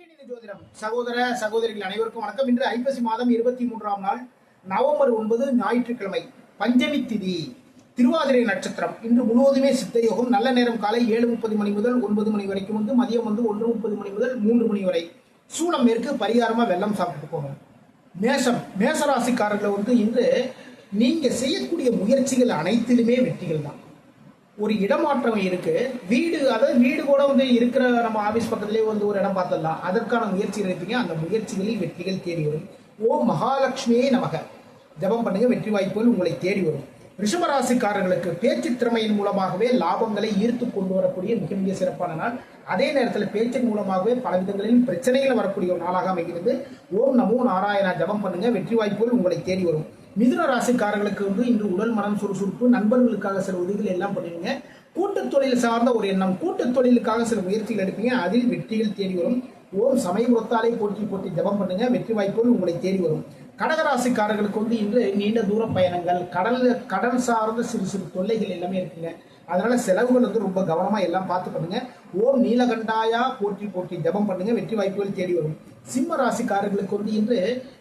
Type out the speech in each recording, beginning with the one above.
ஸ்ரீநிதி ஜோதிடம். சகோதர சகோதரிகள் அனைவருக்கும் வணக்கம். இன்று ஐப்பசி மாதம் இருபத்தி மூன்றாம் நாள் நவம்பர் ஒன்பது ஞாயிற்றுக்கிழமை பஞ்சமி திதி திருவாதிரை நட்சத்திரம். இன்று முழுவதுமே சித்த யோகம் நல்ல நேரம் காலை ஏழு முப்பது மணி முதல் ஒன்பது மணி வரைக்கும் வந்து மதியம் வந்து ஒன்று முப்பது மணி முதல் மூன்று மணி வரை. சூளம் மேற்கு பரிகாரமா வெள்ளம் சாப்பிட்டு போகணும். மேஷம் மேசராசிக்காரர்களை வந்து இன்று நீங்க செய்யக்கூடிய முயற்சிகள் அனைத்திலுமே வெற்றிகள் தான். ஒரு இடமாற்றம் இருக்கு. வீடு அதாவது வீடு கூட வந்து இருக்கிற நம்ம ஆபீஸ் பக்கத்துலேயே வந்து ஒரு இடம் பார்த்துடலாம். அதற்கான முயற்சி இருப்பீங்க அந்த முயற்சிகளில் வெற்றிகள் தேடி வரும். ஓ மகாலட்சுமியே நமக. ஜெபம் பண்ணுங்க வெற்றி வாய்ப்புகள் உங்களை தேடி வரும். ரிஷபராசிக்காரர்களுக்கு பேச்சு திறமையின் மூலமாகவே லாபங்களை ஈர்த்து கொண்டு வரக்கூடிய மிக மிக சிறப்பான நாள். அதே நேரத்தில் பேச்சின் மூலமாகவே பல விதங்களிலும் பிரச்சனைகள் வரக்கூடிய ஒரு நாளாக அமைகிறது. ஓம் நமோ நாராயணா ஜெபம் பண்ணுங்க. வெற்றி வாய்ப்புகள் உங்களை தேடி வரும். மிதுன ராசிக்காரர்களுக்கு வந்து இன்று உடல் மனம் சுறுசுறுப்பு நண்பர்களுக்காக சில உதவிகள் எல்லாம் பண்ணுவீங்க கூட்டுத் தொழில் சார்ந்த ஒரு எண்ணம். கூட்டுத் தொழிலுக்காக சில முயற்சிகள் எடுப்பீங்க. அதில் வெற்றிகள் தேடி வரும். ஓம் சமயபுரத்தாலே போட்டி போட்டி ஜெபம் பண்ணுங்க. வெற்றி வாய்ப்புகள் உங்களை தேடி வரும். கடகராசிக்காரர்களுக்கு வந்து இன்று நீண்ட தூர பயணங்கள் கடல் கடல் சார்ந்த சிறு சிறு தொல்லைகள் எல்லாமே இருக்குங்க. அதனால செலவுகள் வந்து ரொம்ப கவனமாக எல்லாம் பார்த்து பண்ணுங்க. ஓம் நீலகண்டாயா போட்டி போட்டி ஜெபம் பண்ணுங்க. வெற்றி வாய்ப்புகள் தேடி வரும். சிம்ம ராசிக்காரர்களுக்கு வந்து இன்று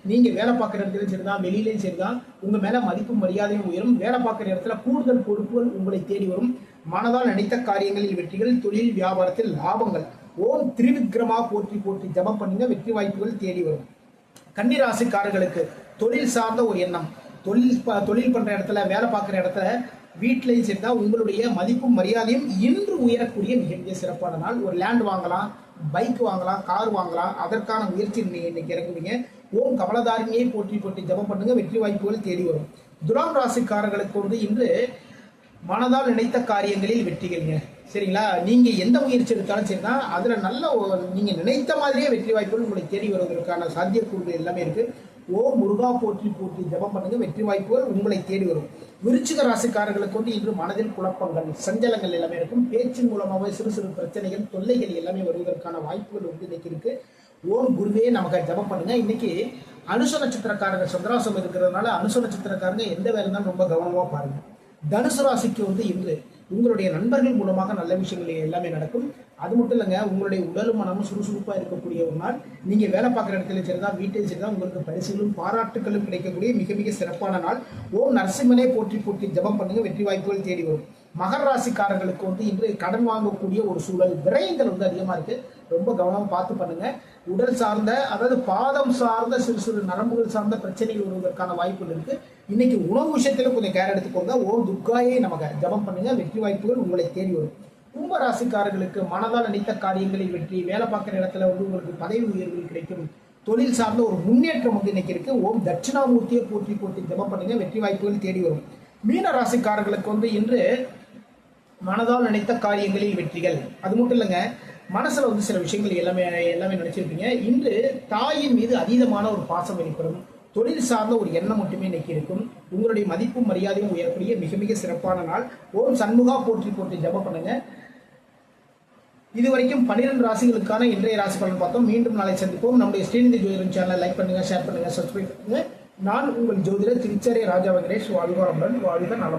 நீங்க வேலை பார்க்குற இடத்துலையும் சரிதான் வெளியிலையும் சரிதான். உங்க மேல மதிப்பு மரியாதையும் உயரும். வேலை பார்க்குற இடத்துல கூடுதல் பொறுப்புகள் உங்களை தேடி வரும். மனதால் நினைத்த காரியங்களில் வெற்றிகள் தொழில் வியாபாரத்தில் லாபங்கள். ஓம் திரிவிக்ரமா போற்றி போற்றி ஜெபம் பண்ணுங்க. வெற்றி வாய்ப்புகள் தேடி வரும். கன்னிராசிக்காரர்களுக்கு தொழில் சார்ந்த ஒரு எண்ணம். தொழில் ப- தொழில் பண்ற இடத்துல வேலை பார்க்குற இடத்துல வீட்டிலையும் சரிதான் உங்களுடைய மதிப்பும் மரியாதையும் இன்று உயரக்கூடிய மிக சிறப்பான நாள். ஒரு லேண்ட் வாங்கலாம் பைக் வாங்கலாம் கார் வாங்கலாம் அதற்கான முயற்சி நீங்க இன்னைக்கு இறங்குவீங்க. ஓம் கமலதாரிணியை போட்டி போட்டி ஜபம் பண்ணுங்க வெற்றி வாய்ப்புகள் தேடி வரும். துலாம் ராசிக்காரர்களுக்கு வந்து இன்று மனதால் நினைத்த காரியங்களில் வெற்றிகள்ங்க சரிங்களா? நீங்க எந்த முயற்சி எடுத்தாலும் சரிதான். அதுல நல்ல ஒரு- நீங்க நினைத்த மாதிரியே வெற்றி வாய்ப்புகள் உங்களை தேடி வருவதற்கான சாத்தியக்கூறுகள் எல்லாமே இருக்கு. ஓ முருகா போற்றி போற்றி ஜெபம் பண்ணுங்க. வெற்றி வாய்ப்புகள் உங்களை தேடி வரும். விருச்சிக ராசிக்காரர்களுக்கு வந்து இன்று மனதில் குழப்பங்கள் சஞ்சலங்கள் எல்லாமே இருக்கும். பேச்சின் மூலமாகவே சிறு சிறு பிரச்சனைகள் தொல்லைகள் எல்லாமே வருவதற்கான வாய்ப்புகள் வந்து இன்னைக்கு இருக்கு. ஓம் குருவே நமக்கு ஜெபம் பண்ணுங்க. இன்னைக்கு அனுச நட்சத்திரக்காரங்க சந்திராசம் இருக்கிறதுனால அனுச நட்சத்திரக்காரங்க எந்த வேலை இருந்தாலும் ரொம்ப கவனமாக பாருங்க. தனுசு ராசிக்கு வந்து இன்று உங்களுடைய நண்பர்கள் மூலமாக நல்ல விஷயங்கள் எல்லாமே நடக்கும். அது மட்டும் இல்லைங்க உங்களுடைய உடலும் மனமும் சுறுசுறுப்பாக இருக்கக்கூடிய ஒரு நாள். நீங்கள் வேலை பார்க்குற இடத்துல சரிதான் வீட்டில் சரிதான் உங்களுக்கு பரிசுகளும் பாராட்டுகளும் கிடைக்கக்கூடிய மிக மிக சிறப்பான நாள். ஓம் நரசிம்மனே போற்றி போற்றி ஜெபம் பண்ணுங்க வெற்றி வாய்ப்புகள் தேடி வரும். மகர ராசிக்காரர்களுக்கு வந்து இன்று கடன் வாங்கக்கூடிய ஒரு சூழல் விரயங்கள் வந்து அதிகமாக இருக்குது ரொம்ப கவனமாக பார்த்து பண்ணுங்க. உடல் சார்ந்த அதாவது பாதம் சார்ந்த சிறு சிறு நரம்புகள் சார்ந்த பிரச்சனைகள் வருவதற்கான வாய்ப்புகள் இருக்கு. இன்னைக்கு உணவு விஷயத்தில் கொஞ்சம் கேர் எடுத்துக்கோங்க. ஓ துர்காயை நமக்கு ஜெபம் பண்ணுங்க வெற்றி வாய்ப்புகள் உங்களை தேடி வரும். கும்பராசிக்காரர்களுக்கு மனதால் நினைத்த காரியங்களை வெற்றி வேலை பார்க்குற இடத்துல வந்து உங்களுக்கு பதவி உயர்வுகள் கிடைக்கும். தொழில் சார்ந்த ஒரு முன்னேற்றம் வந்து இன்னைக்கு இருக்கு. ஓம் தட்சிணாமூர்த்தியை போற்றி போற்றி ஜெபம் பண்ணுங்க. வெற்றி வாய்ப்புகள் தேடி வரும். மீன ராசிக்காரர்களுக்கு வந்து இன்று மனதால் நினைத்த காரியங்களில் வெற்றிகள். அது மட்டும் இல்லைங்க மனசுல வந்து சில விஷயங்கள் எல்லாமே எல்லாமே நினைச்சிருப்பீங்க. இன்று தாயின் மீது அதீதமான ஒரு பாசம் வெளிப்படும். தொழில் சார்ந்த ஒரு எண்ணம் மட்டுமே இன்னைக்கு இருக்கும். உங்களுடைய மதிப்பும் மரியாதையும் உயரக்கூடிய மிக மிக சிறப்பான நாள். ஓம் சண்முகா போற்றி போற்றி ஜெபம் பண்ணுங்க. இதுவரைக்கும் பன்னிரெண்டு ராசிகளுக்கான இன்றைய ராசி பலன் பார்த்தோம். மீண்டும் நாளை சந்திப்போம். நம்முடைய ஸ்ரீநிதி ஜோதிடம் சேனலை லைக் பண்ணுங்க ஷேர் பண்ணுங்க சப்ஸ்கிரைப் பண்ணுங்க. நான் உங்கள் ஜோதிடர் திருச்சேரி ராஜா வெங்கடேஷ். வாழ்வாரமுடன் வாழ்க நலம்.